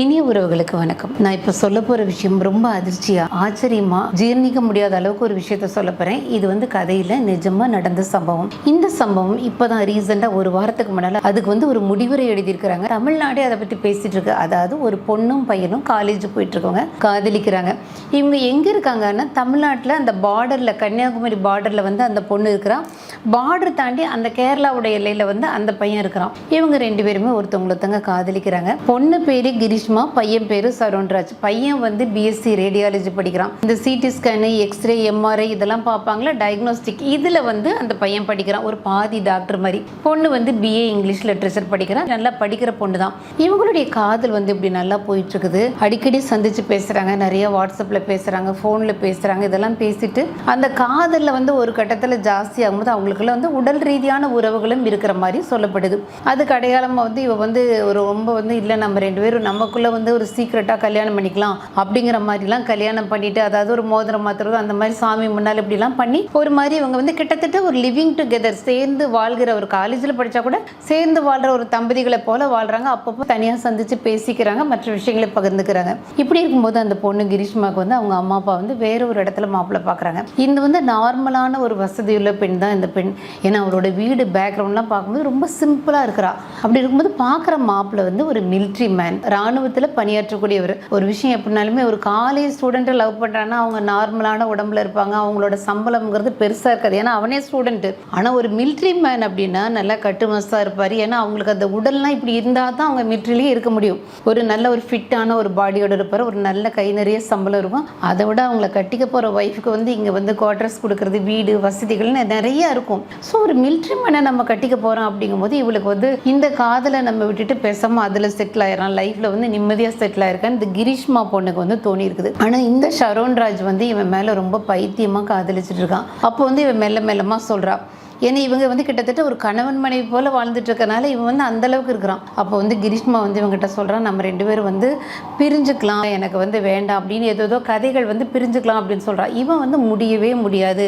இனிய உறவுகளுக்கு வணக்கம். நான் இப்போ சொல்ல போகிற விஷயம் ரொம்ப அதிர்ச்சியா ஆச்சரியமா ஜீர்ணிக்க முடியாத அளவுக்கு ஒரு விஷயத்த சொல்ல போகிறேன் இது வந்து கதையில் நிஜமாக நடந்த சம்பவம். இந்த சம்பவம் இப்போ தான் ரீசெண்டாக ஒரு வாரத்துக்கு முன்னால் அதுக்கு வந்து ஒரு முடிவுரை எழுதியிருக்கிறாங்க. தமிழ்நாடே அதை பற்றி பேசிகிட்டு இருக்கு. அதாவது ஒரு பொண்ணும் பையனும் காலேஜ் போயிட்டுருக்கவங்க காதலிக்கிறாங்க. இவங்க எங்கே இருக்காங்கன்னா தமிழ்நாட்டில் அந்த பார்டரில் கன்னியாகுமரி பார்டரில் வந்து அந்த பொண்ணு இருக்கிறான் பார்டர் தாண்டி அந்த கேரளாவோட எல்லையில் வந்து அந்த பையன் இருக்கிறான். இவங்க ரெண்டு பேருமே ஒருத்தவங்க ஒருத்தவங்க காதலிக்கிறாங்க. பொண்ணு பேர் கிரிஷ் கிரிஷ்மா பையன் பேரு சரோன்ராஜ் பையன் வந்து பிஎஸ்சி ரேடியாலஜி படிக்கிறான். இந்த சிடி ஸ்கேனு எக்ஸ்ரே எம்ஆர்ஐ இதெல்லாம் பார்ப்பாங்களா? டயக்னோஸ்டிக் இதில் வந்து அந்த பையன் படிக்கிறான். ஒரு பாதி டாக்டர் மாதிரி. பொண்ணு வந்து பிஏ இங்கிலீஷ் லிட்ரேச்சர் படிக்கிறான். நல்லா படிக்கிற பொண்ணு தான். இவங்களுடைய காதல் வந்து இப்படி நல்லா போயிட்டு இருக்குது அடிக்கடி சந்திச்சு பேசுறாங்க. நிறைய வாட்ஸ்அப்பில் பேசுறாங்க. ஃபோனில் பேசுறாங்க. இதெல்லாம் பேசிட்டு அந்த காதலில் வந்து ஒரு கட்டத்தில் ஜாஸ்தி ஆகும்போது அவங்களுக்குள்ள வந்து உடல் ரீதியான உறவுகளும் இருக்கிற மாதிரி சொல்லப்படுது. அதுக்கு அடையாளமாக வந்து இவ வந்து ஒரு ரொம்ப வந்து இல்லை. நம்ம ரெண்டு பேரும் நம்ம நமக்குள்ளே வந்து ஒரு சீக்ரெட்டாக கல்யாணம் பண்ணிக்கலாம் அப்படிங்கிற மாதிரிலாம் கல்யாணம் பண்ணிட்டு அதாவது ஒரு மோதிரம் மாத்துறது அந்த மாதிரி சாமி முன்னால் இப்படிலாம் பண்ணி ஒரு மாதிரி இவங்க வந்து கிட்டத்தட்ட ஒரு லிவிங் டுகெதர் சேர்ந்து வாழ்கிற ஒரு காலேஜில் படித்தா கூட சேர்ந்து வாழ்கிற ஒரு தம்பதிகளை போல வாழ்கிறாங்க அப்பப்போ தனியாக சந்திச்சு பேசிக்கிறாங்க மற்ற விஷயங்களை பகிர்ந்துக்கிறாங்க. இப்படி இருக்கும்போது அந்த பொண்ணு கிரீஷ்மாவுக்கு வந்து அவங்க அம்மா அப்பா வந்து வேற ஒரு இடத்துல மாப்பிள்ளை பார்க்குறாங்க இந்த வந்து நார்மலான ஒரு வசதியுள்ள பெண் தான் இந்த பெண். ஏன்னா அவரோட வீடு பேக்ரவுண்ட்லாம் பார்க்கும்போது ரொம்ப சிம்பிளாக இருக்கிறா. அப்படி இருக்கும்போது பார்க்குற மாப்பிள்ளை வந்து ஒரு மிலிட்ரி மேன் ராணுவ ராணுவத்தில் பணியாற்றக்கூடியவர். ஒரு விஷயம் எப்படினாலுமே ஒரு காலேஜ் ஸ்டூடெண்ட்டை லவ் பண்ணுறான்னா அவங்க நார்மலான உடம்புல இருப்பாங்க. அவங்களோட சம்பளம்ங்கிறது பெருசாக இருக்காது. ஏன்னா அவனே ஸ்டூடெண்ட்டு ஆனால் ஒரு மிலிட்ரி மேன் அப்படின்னா நல்லா கட்டுமஸ்தாக இருப்பார். ஏன்னா அவங்களுக்கு அந்த உடல்லாம் இப்படி இருந்தால் தான் அவங்க மிலிட்ரிலேயே இருக்க முடியும். ஒரு நல்ல ஒரு ஃபிட்டான ஒரு பாடியோட இருப்பார். ஒரு நல்ல கை நிறைய சம்பளம் இருக்கும். அதை விட அவங்கள கட்டிக்க போகிற ஒய்ஃபுக்கு வந்து இங்கே வந்து குவார்டர்ஸ் கொடுக்குறது வீடு வசதிகள்னு நிறைய இருக்கும். ஸோ ஒரு மிலிட்ரி மேனை நம்ம கட்டிக்க போகிறோம் அப்படிங்கும்போது இவளுக்கு வந்து இந்த காதலை நம்ம விட்டுட்டு பேசாமல் அதில் செட்டில் ஆயிடலாம். லைஃப்பில் வந்து நிம்மதியாக செட்டில் ஆயிருக்கான்னு இந்த கிரீஷ்மா பொண்ணுக்கு வந்து தோணி இருக்குது. ஆனால் இந்த ஷரோன்ராஜ் வந்து இவன் மேலே ரொம்ப பைத்தியமாக காதலிச்சிட்டு இருக்கான். அப்போ வந்து இவன் மெல்ல மெல்லமாக சொல்கிறான் ஏன்னா இவங்க வந்து கிட்டத்தட்ட ஒரு கணவன் மனைவி போல வாழ்ந்துட்டு இருக்கனால இவன் வந்து அந்த அளவுக்கு இருக்கிறான். அப்போ வந்து கிரீஷ்மா வந்து இவங்ககிட்ட சொல்கிறான் நம்ம ரெண்டு பேரும் வந்து பிரிஞ்சுக்கலாம் எனக்கு வந்து வேண்டாம் அப்படின்னு ஏதோ ஏதோ கதைகள் வந்து பிரிஞ்சுக்கலாம் அப்படின்னு சொல்கிறான் இவன் வந்து முடியவே முடியாது.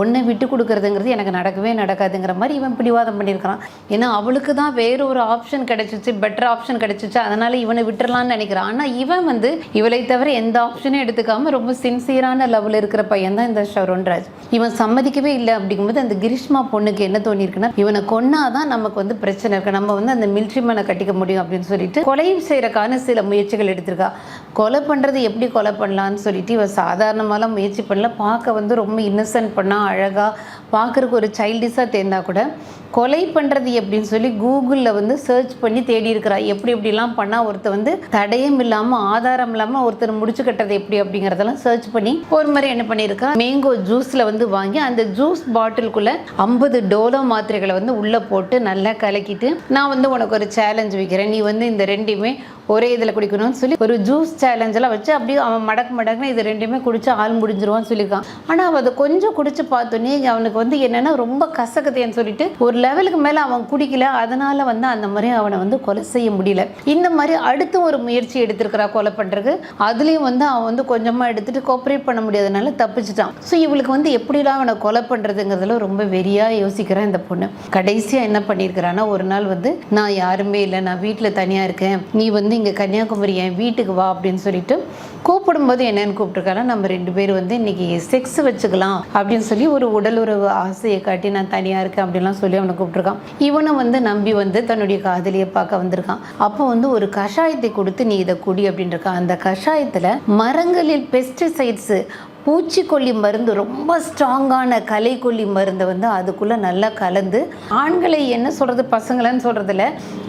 ஒன்றை விட்டு கொடுக்குறதுங்கிறது எனக்கு நடக்கவே நடக்காதுங்கிற மாதிரி இவன் பிடிவாதம் பண்ணியிருக்கிறான். ஏன்னா அவளுக்கு தான் வேறு ஒரு ஆப்ஷன் கிடைச்சிச்சு பெட்டர் ஆப்ஷன் கிடைச்சிச்சு. அதனால் இவனை விட்டுறலான்னு நினைக்கிறான். ஆனால் இவன் வந்து இவளை தவிர எந்த ஆப்ஷனும் எடுத்துக்காமல் ரொம்ப சின்சியரான லெவலில் இருக்கிற பையன் தான் இந்த ஷரோன்ராஜ் இவன் சம்மதிக்கவே இல்லை அப்படிங்கும்போது அந்த கிரிஷ்மா பொண்ணுக்கு என்ன தோணியிருக்குன்னா இவனை கொன்னாதான் நமக்கு வந்து பிரச்சனை இருக்கு. நம்ம வந்து அந்த மிலிட்ரி மேனை கட்டிக்க முடியும் அப்படின்னு சொல்லிட்டு கொலையும் செய்யறக்கான சில முயற்சிகள் எடுத்திருக்கா. கொலை பண்ணுறது எப்படி கொலை பண்ணலான்னு சொல்லிட்டு இவள் சாதாரணமாலாம் முயற்சி பண்ணல. பார்க்க வந்து ரொம்ப இன்னசென்ட் பண்ணால் அழகாக பார்க்குறக்கு ஒரு சைல்டிஷாக தேர்ந்தா கூட கொலை பண்ணுறது எப்படின்னு சொல்லி கூகுளில் வந்து சர்ச் பண்ணி தேடி இருக்கிறா. எப்படி எப்படிலாம் பண்ணால் ஒருத்தர் வந்து தடயம் இல்லாமல் ஆதாரம் இல்லாமல் ஒருத்தர் முடிச்சு கட்டுறது எப்படி அப்படிங்கிறதெல்லாம் சர்ச் பண்ணி ஒரு மாதிரி என்ன பண்ணியிருக்கா? மேங்கோ ஜூஸில் வந்து வாங்கி அந்த ஜூஸ் பாட்டிலுக்குள்ளே ஐம்பது டோலோ மாத்திரைகளை வந்து உள்ளே போட்டு நல்லா கலக்கிட்டு நான் வந்து உனக்கு ஒரு சேலஞ்ச் வைக்கிறேன். நீ வந்து இந்த ரெண்டையுமே ஒரே இதில் குடிக்கணும்னு சொல்லி ஒரு ஜூஸ் சேலஞ்செல்லாம் வச்சு அப்படியே அவன் மடக்கு மடக்குன்னு இது ரெண்டுமே குடிச்சு ஆள் முடிஞ்சிருவான்னு சொல்லியிருக்கான். ஆனால் அவன் அதை கொஞ்சம் குடிச்சு பார்த்தோன்னே அவனுக்கு வந்து என்னென்னா ரொம்ப கசக்குதேன்னு சொல்லிட்டு ஒரு லெவலுக்கு மேலே அவன் குடிக்கல. அதனால வந்து அந்த மாதிரி அவனை வந்து கொலை செய்ய முடியல. இந்த மாதிரி அடுத்து ஒரு முயற்சி எடுத்திருக்கிறா கொலை பண்ணுறதுக்கு அதுலேயும் வந்து அவன் வந்து கொஞ்சமாக எடுத்துகிட்டு கோஆப்ரேட் பண்ண முடியாதனால தப்பிச்சிட்டான். ஸோ இவளுக்கு வந்து எப்படிலாம் அவனை கொலை பண்ணுறதுங்கிறதுல ரொம்ப வெறியாக யோசிக்கிறான் இந்த பொண்ணு. கடைசியாக என்ன பண்ணியிருக்கிறான்னா ஒரு நாள் வந்து நான் யாருமே இல்லை. நான் வீட்டில் தனியாக இருக்கேன். நீ வந்து இங்கே கன்னியாகுமரி என் வீட்டுக்கு வா அப்படின்னு சொல்லிட்டு கூப்பிடும்போது என்னன்னு கூப்பிட்ருக்காங்க நம்ம ரெண்டு பேர் வந்து இன்றைக்கி செக்ஸ் வச்சுக்கலாம் அப்படின்னு சொல்லி ஒரு உடல் உறவு ஆசையை காட்டி நான் தனியாக இருக்கேன் அப்படின்லாம் சொல்லி அவனை கூப்பிட்டுருக்கான். இவனை வந்து நம்பி வந்து தன்னுடைய காதலியை பார்க்க வந்திருக்கான். அப்போ வந்து ஒரு கஷாயத்தை கொடுத்து நீ இதை குடி அப்படின்னு இருக்கான் அந்த கஷாயத்தில் மரங்களில் பெஸ்டிசைட்ஸு பூச்சிக்கொல்லி மருந்து ரொம்ப ஸ்ட்ராங்கான கலைக்கொல்லி மருந்தை வந்து அதுக்குள்ளே நல்லா கலந்து ஆண்களை என்ன சொல்கிறது பசங்களைன்னு சொல்கிறதுல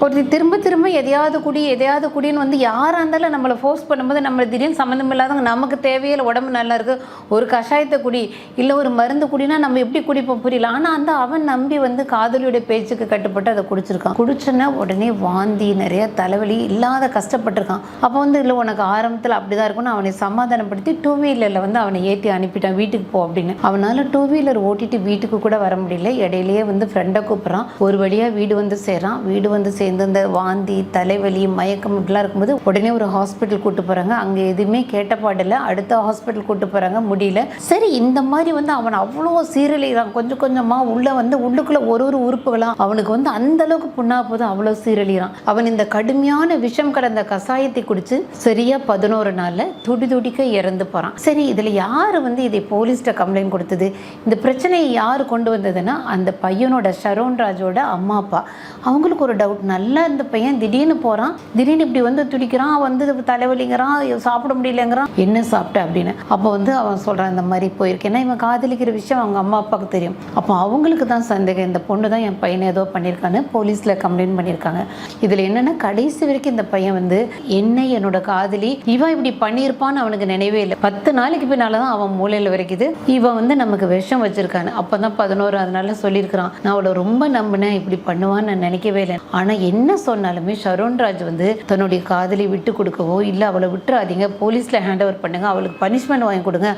ஒரு திரும்ப திரும்ப எதையாவது குடி எதையாவது குடின்னு வந்து யாராக இருந்தாலும் நம்மளை ஃபோர்ஸ் பண்ணும்போது நம்ம திடீர்னு சம்மந்தம் இல்லாதவங்க நமக்கு தேவையில்லை உடம்பு நல்லா இருக்குது ஒரு கஷாயத்தை குடி இல்லை ஒரு மருந்து குடினா நம்ம எப்படி குடிப்போம் புரியல. ஆனால் அந்த அவன் நம்பி வந்து காதலியுடைய பேச்சுக்கு கட்டுப்பட்டு அதை குடிச்சிருக்கான். குடிச்சோன்னா உடனே வாந்தி நிறைய தலைவலி இல்லாத கஷ்டப்பட்டிருக்கான். அப்போ வந்து இல்லை உனக்கு ஆரம்பத்தில் அப்படி தான் இருக்கும்னு அவனை சமாதானப்படுத்தி டூ வீலரில் வந்து அவனை ஏற்றி அனுப்பிட்டான் வீட்டுக்கு போ அப்படின்னு. அவனால் டூ வீலர் ஓட்டிட்டு வீட்டுக்கு கூட வர முடியல. இடையிலேயே வந்து ஃப்ரெண்டை கூப்பிட்றான். ஒரு வழியாக வீடு வந்து சேர்றான். வீடு வந்து சேர்ந்து இந்த வாந்தி தலைவலி மயக்கம் இப்படிலாம் இருக்கும்போது உடனே ஒரு ஹாஸ்பிட்டல் கூட்டு போகிறாங்க அங்கே எதுவுமே கேட்ட பாடில்ல அடுத்த ஹாஸ்பிட்டல் கூட்டு போகிறாங்க முடியல. சரி இந்த மாதிரி வந்து அவன் அவ்வளோ சீரழிகிறான் கொஞ்சம் கொஞ்சமாக உள்ளே வந்து உள்ளுக்குள்ளே ஒரு ஒரு உறுப்புகளாம் அவனுக்கு வந்து அந்த அளவுக்கு புண்ணா போதும் அவ்வளோ சீரழிகிறான் அவன் இந்த கடுமையான விஷம் கடந்த கசாயத்தை குடிச்சு சரியா பதினோரு நாளில் துடி துடிக்க இறந்து போகிறான் சரி இதில் யார் வந்து இதை போலீஸ்கிட்ட கம்ப்ளைண்ட் கொடுத்தது? இந்த பிரச்சனையை யார் கொண்டு வந்ததுன்னா அந்த பையனோட ஷரோன் ராஜோட அம்மா அப்பா. அவங்களுக்கு ஒரு டவுட் நல்லா இந்த பையன் திடீர்னு போகிறான் திடீர்னு இப்படி வந்து துடிக்கிறான் வந்து தலைவலிங்கிறான் சாப்பிட முடியலங்கிறான். என்ன சாப்பிட்ட? அப்படின்னு. அப்போ வந்து அவன் சொல்கிறான் இந்த மாதிரி போயிருக்கேன் ஏன்னா இவன் காதலிக்கிற விஷயம் அவங்க அம்மா அப்பாவுக்கு தெரியும். அப்போ அவங்களுக்கு தான் சந்தேகம். இந்த பொண்ணு தான் என் பையனை ஏதோ பண்ணியிருக்கான்னு போலீஸில் கம்ப்ளைண்ட் பண்ணியிருக்காங்க. இதில் என்னென்னா கடைசி வரைக்கும் இந்த பையன் வந்து என்னை என்னோட காதலி இவன் இப்படி பண்ணியிருப்பான்னு அவனுக்கு நினைவே இல்லை. பத்து நாளைக்கு பின்னால் தான் அவன் மூலையில் வரைக்குது இவன் வந்து நமக்கு விஷம் வச்சுருக்கான்னு. அப்போ தான் பதினோரு அதனால சொல்லியிருக்கிறான் நான் அவளை ரொம்ப நம்பினேன் இப்படி பண்ணுவான்னு நான் நினைக்கவே இல்லை. ஆனால் என்ன சொன்னாலுமே ஷரோன்ராஜ் வந்து தன்னுடைய காதலி விட்டு கொடுக்கவோ இல்லை அவளை விட்டுறாதீங்க. போலீஸில் ஹேண்ட் ஓவர் பண்ணுங்க அவளுக்கு பனிஷ்மெண்ட் வாங்கி கொடுங்க.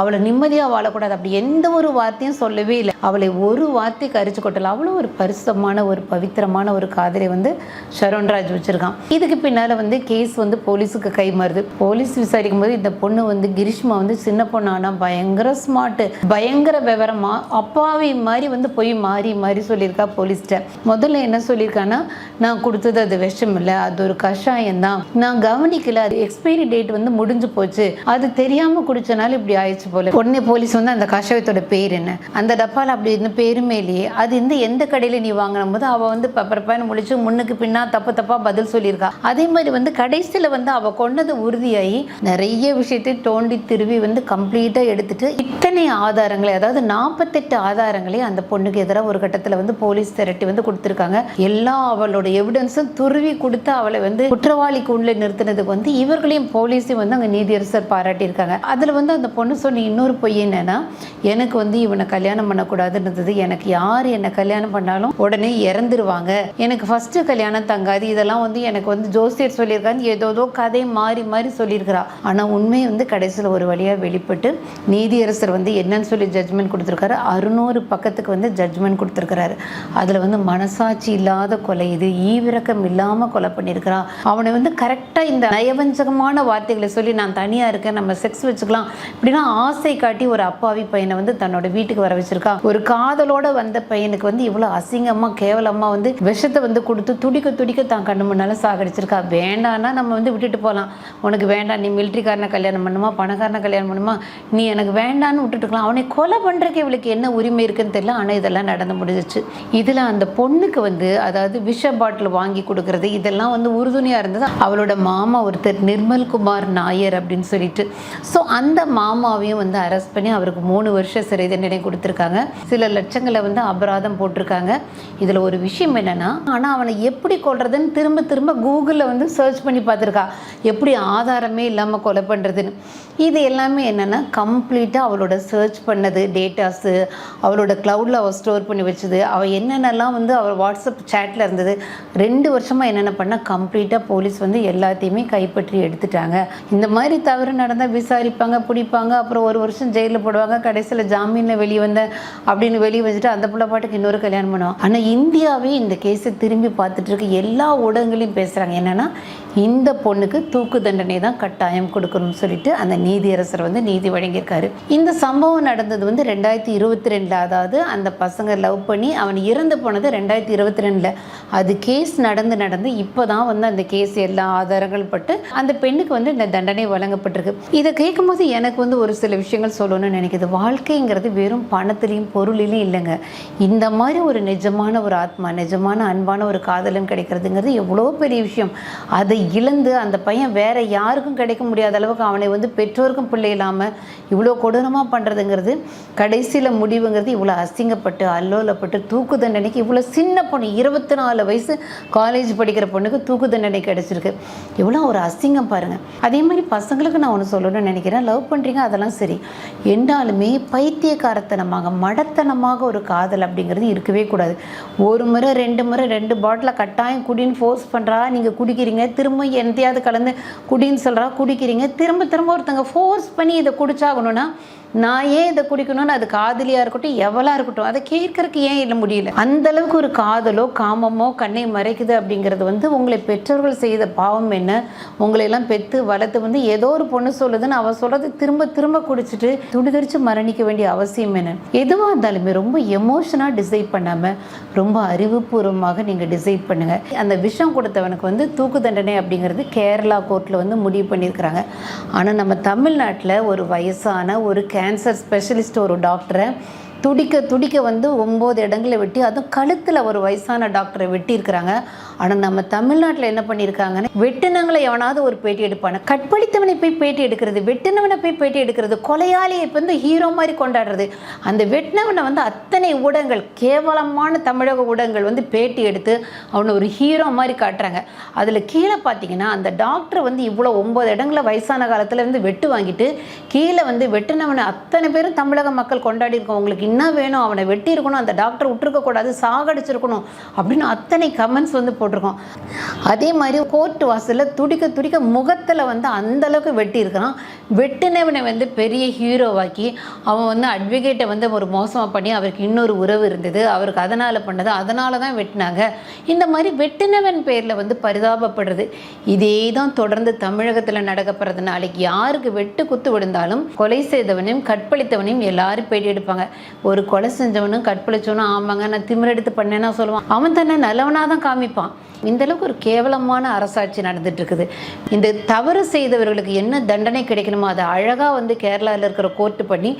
அவளை நிம்மதியாக வாழக்கூடாது அப்படி எந்த ஒரு வார்த்தையும் சொல்லவே இல்லை. அவளை ஒரு வார்த்தை கரிச்சு கொட்டல. அவ்வளோ ஒரு பரிசுத்தமான ஒரு பவித்திரமான ஒரு காதலை வந்து ஷரோன்ராஜ் வச்சிருக்கான். இதுக்கு பின்னால் வந்து கேஸ் வந்து போலீஸுக்கு கை மாறுது. போலீஸ் விசாரிக்கும் போது இந்த பொண்ணு வந்து கிரிஷ்மா வந்து சின்ன பொண்ணு ஆனால் பயங்கர ஸ்மார்ட்டு பயங்கர விவரமா அப்பாவி மாதிரி வந்து போய் மாறி மாறி சொல்லியிருக்கா போலீஸ்கிட்ட. முதல்ல என்ன சொல்லியிருக்கான்னா நான் கொடுத்தது அது விஷம் இல்லை அது ஒரு கஷாயம் தான் நான் கவனிக்கல அது எக்ஸ்பைரி டேட் வந்து முடிஞ்சு போச்சு அது தெரியாம குடிச்சனால இப்படி ஆயிடுச்சு போல உடனே போலீஸ் வந்து அந்த கஷாயத்தோட பேர் என்ன அந்த டப்பால அப்படி இருந்த பேருமே இல்லையே அது இந்த எந்த கடையில நீ வாங்கின போது அவ வந்து பப்பரப்பான்னு முடிச்சு முன்னுக்கு பின்னா தப்பு தப்பா பதில் சொல்லியிருக்கா அதே மாதிரி வந்து கடைசியில வந்து அவ கொண்டது உறுதியாகி நிறைய விஷயத்தை தோண்டி திருவி வந்து கம்ப்ளீட்டா எடுத்துட்டு இத்தனை ஆதாரங்களை அதாவது நாற்பத்தெட்டு ஆதாரங்களை அந்த பொண்ணுக்கு எதிராக ஒரு கட்டத்தில் வந்து போலீஸ் திரட்டி வந்து கொடுத்துருக்காங்க எல்லா அவளோட எவிடன்ஸும் துருவி கொடுத்து அவளை வந்து குற்றவாளிக்கு உள்ள நிறுத்தினதுக்கு வந்து இவர்களையும் போலீஸையும் வந்து அங்கே நீதியரசர் பாராட்டியிருக்காங்க. அதில் வந்து அந்த பொண்ணு சொன்ன இன்னொரு பொய் என்னன்னா எனக்கு வந்து இவனை கல்யாணம் பண்ணக்கூடாதுன்னு இருந்தது எனக்கு யார் என்னை கல்யாணம் பண்ணாலும் உடனே இறந்துருவாங்க. எனக்கு ஃபர்ஸ்ட் கல்யாணம் தங்காது. இதெல்லாம் வந்து எனக்கு வந்து ஜோசியர் சொல்லியிருக்காங்க ஏதோதோ கதை மாறி மாறி சொல்லியிருக்கிறா. ஆனால் உண்மை வந்து கடைசியில் ஒரு வழியாக வெளிப்பட்டு நீதியரசர் வந்து என்னன்னு சொல்லி ஜட்ஜ்மெண்ட் கொடுத்துருக்காரு. அறுநூறு பக்கத்துக்கு வந்து ஜட்ஜ்மெண்ட் கொடுத்துருக்கிறாரு. அதில் வந்து மனசாட்சி இல்லாத கொலை இது. ஈவிரக்கம் இல்லாமல் கொலை பண்ணியிருக்கிறான் அவனை வந்து கரெக்டாக இந்த நயவஞ்சகமான வார்த்தைகளை சொல்லி நான் தனியாக இருக்கேன் நம்ம செக்ஸ் வச்சுக்கலாம். இப்படின்னா ஆசை காட்டி ஒரு அப்பாவி பையனை வந்து தன்னோட வீட்டுக்கு வர வச்சிருக்கா. ஒரு காதலோட வந்த பையனுக்கு வந்து இவ்வளோ அசிங்கமாக கேவலமாக வந்து விஷத்தை வந்து கொடுத்து துடிக்க துடிக்க தான் கண்ணு முன்னால சாகடிச்சிருக்கா. வேண்டான்னா நம்ம வந்து விட்டுட்டு போகலாம் உனக்கு வேண்டாம் நீ மிலிட்ரிக்காரனை கல்யாணம் பண்ணுமா பணக்காரனை கல்யாணம் பண்ணுமா நீ எனக்கு வேண்டான்னு விட்டுட்டுக்கலாம் அவனை கொலை பண்ணுறதுக்கு இவளுக்கு என்ன உரிமை இருக்குன்னு தெரியல. ஆனால் இதெல்லாம் நடந்து முடிஞ்சிச்சு இதில் அந்த பொண்ணுக்கு வந்து அதாவது விஷ பாட்டில் வாங்கி கொடுக்கறது இதெல்லாம் வந்து உறுதுணையாக இருந்தது. அவளோட மாமா ஒருத்தர் நிர்மல் குமார் நாயர் அப்படின்னு சொல்லிட்டு. ஸோ அந்த மாமாவையும் வந்து அரெஸ்ட் பண்ணி அவருக்கு மூணு வருஷம் சிறை தண்டனை கொடுத்துருக்காங்க. சில லட்சங்களை வந்து அபராதம் போட்டிருக்காங்க. இதில் ஒரு விஷயம் என்னென்னா ஆனால் அவனை எப்படி கொள்றதுன்னு திரும்ப திரும்ப கூகுளில் வந்து சர்ச் பண்ணி பார்த்துருக்கா. எப்படி ஆதாரமே இல்லாமல் கொலை பண்ணுறதுன்னு இது எல்லாமே என்னென்னா கம்ப்ளீட்டாக அவளோட சர்ச் பண்ணது டேட்டாஸு அவளோட க்ளவுடில் அவள் ஸ்டோர் பண்ணி வச்சது அவள் என்னென்னலாம் வந்து அவள் வாட்ஸ்அப் சேட்டில் இருந்தது ரெண்டு வருஷமாக என்னென்ன பண்ணால் கம்ப்ளீட்டாக போலீஸ் வந்து எல்லாத்தையுமே கைப்பற்றி எடுத்துட்டாங்க. இந்த மாதிரி தவறு நடந்தால் விசாரிப்பாங்க பிடிப்பாங்க அப்புறம் ஒரு வருஷம் ஜெயிலில் போடுவாங்க கடைசியில் ஜாமீனில் வெளியே வந்த அப்படின்னு வெளியே வச்சுட்டு அந்த பிள்ளை பாட்டுக்கு இன்னொரு கல்யாணம் பண்ணுவோம் ஆனால் இந்தியாவே இந்த கேஸை திரும்பி பார்த்துட்டு இருக்கு எல்லா ஊடகங்களையும் பேசுகிறாங்க என்னென்னா இந்த பொண்ணுக்கு தூக்கு தண்டனை தான் கட்டாயம் கொடுக்கணும்னு சொல்லிட்டு அந்த நீதியரசர் வந்து நீதி வழங்கியிருக்காரு. இந்த சம்பவம் நடந்தது வந்து ரெண்டாயிரத்தி இருபத்தி ரெண்டில். அதாவது அந்த பசங்க லவ் பண்ணி அவன் இறந்து போனது ரெண்டாயிரத்தி இருபத்தி ரெண்டில். அது கேஸ் நடந்து நடந்து இப்போ தான் வந்து அந்த கேஸ் எல்லா ஆதாரங்கள் பட்டு அந்த பெண்ணுக்கு வந்து இந்த தண்டனை வழங்கப்பட்டிருக்கு. இதை கேட்கும்போது எனக்கு வந்து ஒரு சில விஷயங்கள் சொல்லணும்னு நினைக்கிது. வாழ்க்கைங்கிறது வெறும் பணத்துலேயும் பொருளிலையும் இல்லைங்க. இந்த மாதிரி ஒரு நிஜமான ஒரு ஆத்மா நிஜமான அன்பான ஒரு காதலன் கிடைக்கிறதுங்கிறது எவ்வளோ பெரிய விஷயம். அதை இழந்து அந்த பையன் வேற யாருக்கும் கிடைக்க முடியாத அளவுக்கு அவனை வந்து பெற்றோருக்கும் பிள்ளை இல்லாமல் இவ்வளோ கொடூரமாக பண்ணுறதுங்கிறது கடைசியில் முடிவுங்கிறது இவ்வளோ அசிங்கப்பட்டு அல்லோலப்பட்டு தூக்கு தண்டனைக்கு இவ்வளோ சின்ன பொண்ணு இருபத்தி நாலு வயசு காலேஜ் படிக்கிற பொண்ணுக்கு தூக்கு தண்டனை கிடைச்சிருக்கு. இவ்வளோ ஒரு அசிங்கம் பாருங்கள் அதே மாதிரி பசங்களுக்கு நான் ஒன்று சொல்லணும்னு நினைக்கிறேன். லவ் பண்ணுறீங்க அதெல்லாம் சரி. என்றாலுமே பைத்தியக்காரத்தனமாக மடத்தனமாக ஒரு காதல் அப்படிங்கிறது இருக்கவே கூடாது. ஒரு முறை ரெண்டு முறை ரெண்டு பாட்டிலை கட்டாயம் குடின்னு ஃபோர்ஸ் பண்ணுறா நீங்கள் குடிக்கிறீங்க திரும்ப திரும்ப எந்தையாவது கலந்து குடின்னு சொல்கிறா குடிக்கிறீங்க. திரும்ப திரும்ப ஒருத்தங்க ஃபோர்ஸ் பண்ணி இதை குடிச்சாகணும்னா நான் ஏன் இதை குடிக்கணும்னு அது காதலியாக இருக்கட்டும் எவ்வளோ இருக்கட்டும் அதை கேட்கறதுக்கு ஏன் இல்லை முடியல? அந்த அளவுக்கு ஒரு காதலோ காமமோ கண்ணை மறைக்குது அப்படிங்கிறது வந்து உங்களை பெற்றோர்கள் செய்த பாவம் என்ன? உங்களையெல்லாம் பெற்று வளர்த்து வந்து ஏதோ ஒரு பொண்ணு சொல்லுதுன்னு அவள் சொல்கிறது திரும்ப திரும்ப குடிச்சிட்டு துடிதடிச்சு மரணிக்க வேண்டிய அவசியம் என்ன? எதுவாக இருந்தாலுமே ரொம்ப எமோஷனாக டிசைட் பண்ணாமல் ரொம்ப அறிவுபூர்வமாக நீங்கள் டிசைட் பண்ணுங்கள் அந்த விஷம் கொடுத்தவனுக்கு வந்து தூக்கு தண்டனை அப்படிங்கிறது கேரளா கோர்ட்டில் வந்து முடிவு பண்ணியிருக்கிறாங்க. ஆனால் நம்ம தமிழ்நாட்டில் ஒரு வயசான ஒரு கேன்சர் ஸ்பெஷலிஸ்ட் ஒரு டாக்டரை துடிக்க துடிக்க வந்து ஒம்பது இடங்களை வெட்டி அதுவும் கழுத்தில் ஒரு வயசான டாக்டரை வெட்டியிருக்கிறாங்க. ஆனால் நம்ம தமிழ்நாட்டில் என்ன பண்ணியிருக்காங்கன்னு வெட்டினங்களை எவனாவது ஒரு பேட்டி எடுப்பானு. கற்பழித்தவனை போய் பேட்டி எடுக்கிறது வெட்டினவனை போய் பேட்டி எடுக்கிறது கொலையாளியை இப்போ வந்து ஹீரோ மாதிரி கொண்டாடுறது. அந்த வெட்டினவனை வந்து அத்தனை ஊடகங்கள் கேவலமான தமிழக ஊடகங்கள் வந்து பேட்டி எடுத்து அவனை ஒரு ஹீரோ மாதிரி காட்டுறாங்க. அதில் கீழே பார்த்தீங்கன்னா அந்த டாக்டர் வந்து இவ்வளோ ஒம்பது இடங்களில் வயசான காலத்தில் வந்து வெட்டு வாங்கிட்டு கீழே வந்து வெட்டினவனை அத்தனை பேரும் தமிழக மக்கள் கொண்டாடி இருக்கோம் உங்களுக்கு என்ன வேணும் அவனை வெட்டி இருக்கணும் அந்த டாக்டர் விட்டுருக்கக்கூடாது சாகடிச்சிருக்கணும் அப்படின்னு அத்தனை கமெண்ட்ஸ் வந்து போட்டிருக்கோம். அதே மாதிரி கோர்ட் வாசலில் துடிக்க துடிக்க முகத்தில் வந்து அந்த அளவுக்கு வெட்டி இருக்கிறான் வெட்டினவனை வந்து பெரிய ஹீரோவாக்கி அவன் வந்து அட்வொகேட்டை வந்து ஒரு மோசமாக பண்ணி அவருக்கு இன்னொரு உறவு இருந்தது. அவருக்கு அதனால் பண்ணது அதனால தான் வெட்டினாங்க. இந்த மாதிரி வெட்டினவன் பேரில் வந்து பரிதாபப்படுறது. இதே தான் தொடர்ந்து தமிழகத்தில் நடக்கப்படுறது நாளைக்கு யாருக்கு வெட்டு குத்து விழுந்தாலும் கொலை செய்தவனையும் கற்பழித்தவனையும் எல்லாரும் பேட்டி எடுப்பாங்க. ஒரு கொலை செஞ்சவனும் கற்பழிச்சவனும் ஆமாங்க நான் திமிரெடுத்து பண்ணேன்னா சொல்லுவான். அவன் தன்னை நல்லவனாக தான் காமிப்பான். இந்த அளவுக்கு ஒரு கேவலமான அரசாட்சி நடந்துட்டு இருக்குது இந்த தவறு செய்தவர்களுக்கு என்ன தண்டனை கிடைக்கணுமோ அதை அழகாக வந்து கேரளாவில் இருக்கிற கோர்ட்டு பண்ணி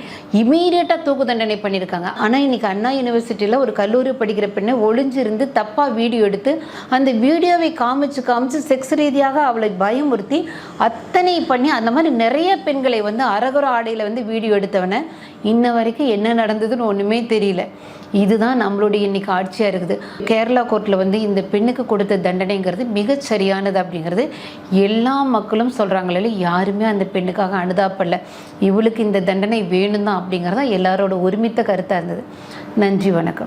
இமீடியட்டாக தூக்கு தண்டனை பண்ணியிருக்காங்க. ஆனால் இன்னைக்கு அண்ணா யூனிவர்சிட்டியில் ஒரு கல்லூரி படிக்கிற பெண்ணை ஒளிஞ்சிருந்து தப்பாக வீடியோ எடுத்து அந்த வீடியோவை காமிச்சு காமிச்சு செக்ஸ் ரீதியாக அவளை பயமுறுத்தி அத்தனை பண்ணி அந்த மாதிரி நிறைய பெண்களை வந்து அரகுர ஆடையில் வந்து வீடியோ எடுத்தவனை இன்ன வரைக்கும் என்ன நடந்ததுன்னு ஒன்றுமே தெரியல. இதுதான் நம்மளுடைய இன்றைக்கி ஆட்சியாக இருக்குது. கேரளா கோர்ட்டில் வந்து இந்த பெண்ணுக்கு கொடுத்த தண்டனைங்கிறது மிகச் சரியானது அப்படிங்கிறது எல்லா மக்களும் சொல்கிறாங்களே யாருமே அந்த பெண்ணுக்காக அனுதாப்படல இவளுக்கு இந்த தண்டனை வேணும் தான் அப்படிங்கிறது தான் எல்லாரோட ஒருமித்த கருத்தாக இருந்தது. நன்றி வணக்கம்.